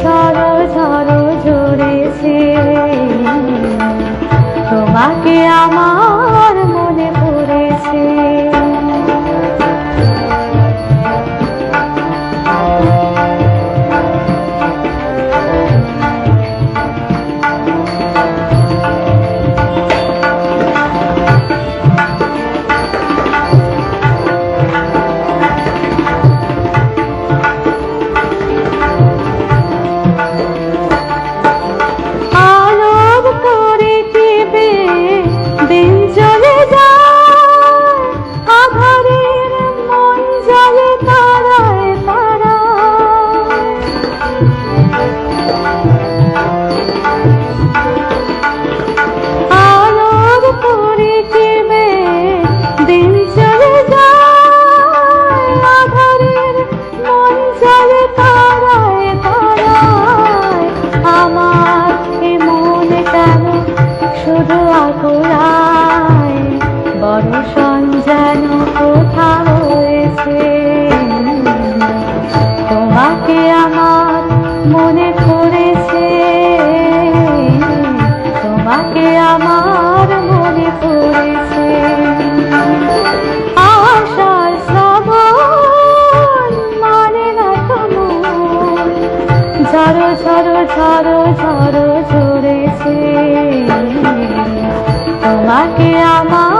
ঝড়ো ঝড়ো ঝরেছে তোমাকে আমার বড় যেন কোথা হয়েছে তোমাকে আমার মনে পড়েছে, তোমাকে আমার মনে পড়েছে। আশার শ্রাবণ মানে না তো মন, ঝড়ো ঝড়ো ঝড়ো ঝড়ো ঝরেছে। তোমাকে আমার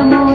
ध्यानमो